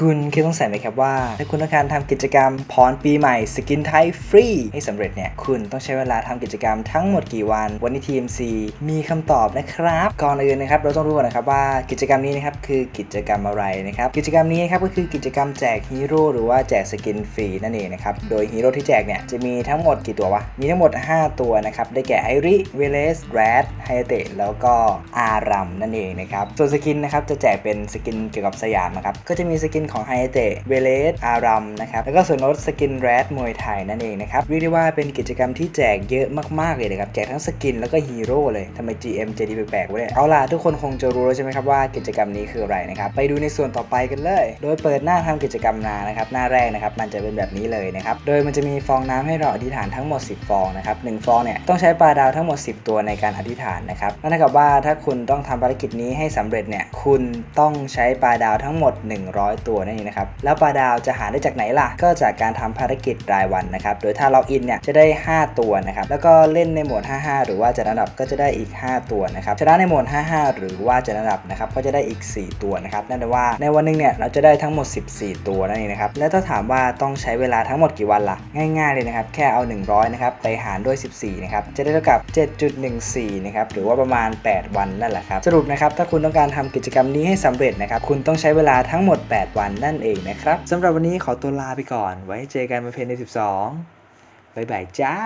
คุณคิดต้องใส่ไหมครับว่า ถ้าคุณต้องการทำกิจกรรมพรปีใหม่สกินไทยฟรีให้สำเร็จเนี่ย คุณต้องใช้เวลาทำกิจกรรมทั้งหมดกี่วัน วันนี้ TMC มีคำตอบนะครับ ก่อนอื่นนะครับ เราต้องรู้ก่อนนะครับว่ากิจกรรมนี้นะครับคือกิจกรรมอะไรนะครับ กิจกรรมนี้นะครับก็คือกิจกรรมแจกฮีโร่หรือว่าแจกสกินฟรีนั่นเองนะครับ โดยฮีโร่ที่แจกเนี่ยจะมีทั้งหมดกี่ตัววะ มีทั้งหมด 5 ตัวนะครับ ได้แก่ไอริเวเลสแรดไฮเตะแล้วก็อารัมนั่นเองนะครับ ส่วนสกินนะครับจะแจกเป็นสกินเกี่ยวกับสยามนะครับ ก็จะมีสกินของไฮเตะเวเลสอารัมนะครับ แล้วก็ส่วนลดสกินแรดมวยไทยนั่นเองนะครับเรียกได้ว่าเป็นกิจกรรมที่แจกเยอะมากๆเลยนะครับ แจกทั้งสกินแล้วก็ฮีโร่เลยทำไม GM ใจดีแปลกๆวะเนี่ยเอาล่ะทุกคนคงจะรู้แล้วใช่ไหมครับว่ากิจกรรมนี้คืออะไรนะครับ ไปดูในส่วนต่อไปกันเลย โดยเปิดหน้าทำกิจกรรมนานะครับ หน้าแรกนะครับ มันจะเป็นแบบนี้เลยนะครับ โดยมันจะมีฟองน้ำให้เราอธิษฐานทั้งหมด 10 ฟองนะครับหนึ่งฟองเนี่ยต้องใช้ปลาดาวทั้งหมด 10 ตัวในการอธิษฐานนะครับนั่นเท่ากับว่าถ้าคุณต้องทำภารกิจนี้ให้สำเร็จเนี่ยคุณต้องใช้ปลาดาวทั้งหมด 100 ตัวนั่นเองนะครับ แล้วปลาดาวจะหาได้จากไหนล่ะ ก็จากการทำภารกิจรายวันนะครับ โดยถ้าเราอินเนี่ยจะได้ 5 ตัวนะครับ แล้วก็เล่นในโหมด 55 หรือว่าจะระดับก็จะได้อีก 5 ตัวนะครับชนะในโหมด 55 หรือว่าจะระดับนะครับ ก็จะได้อีก 4 ตัวนะครับ นั่นแปลว่าในวันหนึงเนี่ยเราจะได้ทั้งหมด 14 ตัวนั่นเองนะครับ แล้วถ้าถามว่าต้องใช้เวลาทั้งหมดกี่วันล่ะ ง่าย ๆเลยนะครับ แค่เอา 100 นะครับ ไปหารด้วย 14 นะครับ จะได้เท่ากับ 7.14 นะครับ หรือว่าประมาณ 8 วันนั่นแหละครับ สรุปนะครับ ถ้าคุณต้องการทำกิจกรรมนี้ให้สำเร็จนะครับ คุณต้องใช้เวลาทั้งหมด 8 วันนั่นเองนะครับสำหรับวันนี้ขอตัวลาไปก่อน ไว้เจอกันในเพลงใน 12 บ๊ายบายจ้า